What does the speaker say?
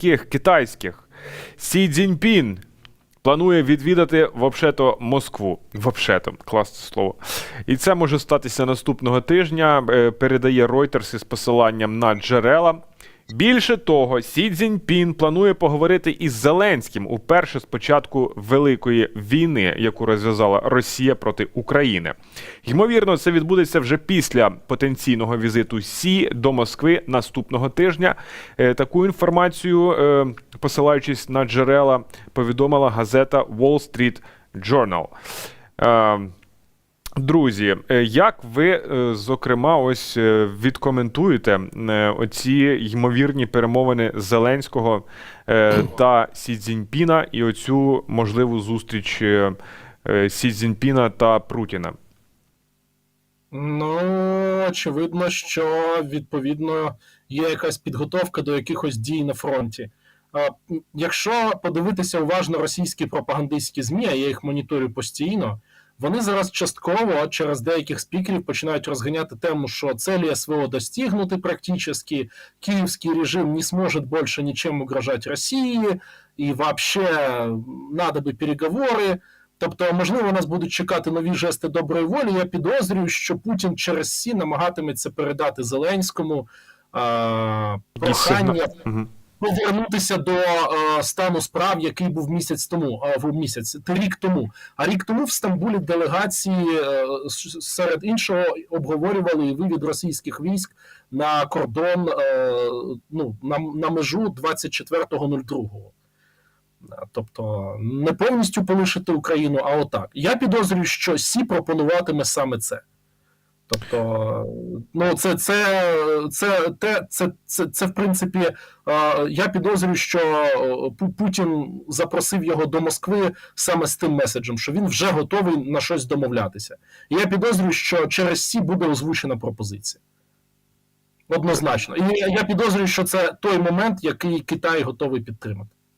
Ких китайських. Сі Цзіньпін планує відвідати вообще-то Москву. Вообще-то, класне слово. І це може статися наступного тижня. е, Передає Reuters із посиланням на джерела. Більше того, Сі Цзіньпін планує поговорити із Зеленським уперше з початку великої війни, яку розв'язала Росія проти України. Ймовірно, це відбудеться вже після потенційного візиту Сі до Москви наступного тижня. Е, Таку інформацію, е, посилаючись на джерела, повідомила газета Wall Street Journal. Друзі, е, як ви, е, зокрема, ось е, відкоментуєте оці ймовірні перемовини Зеленського та Сі Цзіньпіна і оцю можливу зустріч Сі Цзіньпіна та Прутіна? Ну, очевидно, що відповідно є якась підготовка до якихось дій на фронті. Якщо подивитися уважно російські пропагандистські ЗМІ, я їх моніторю постійно, вони зараз частково через деяких спікерів починають розганяти тему, що цілі СВО достигнуты практически, киевский режим не сможет больше ничем угрожать Росії, і вообще надо би переговори. Тобто, можливо, нас будуть чекати нові жести доброї волі. Я підозрюю, що Путін через Сі намагатиметься передати Зеленському е, прохання. Повернутися до е, стану справ, який був місяць тому, е, в місяць рік тому. А рік тому в Стамбулі делегації е, серед іншого обговорювали вивід російських військ на кордон е, ну, на, на межу 24.02. Тобто не повністю полишити Україну, а отак. Я підозрюю, що Сі пропонуватиме саме це. Тобто, ну це, це, це, це, це, це, це в принципі, я підозрюю, що Путін запросив його до Москви саме з тим меседжем, що він вже готовий на щось домовлятися. І я підозрюю, що через Сі буде озвучена пропозиція. Однозначно. І я підозрюю, що це той момент, який Китай готовий підтримати.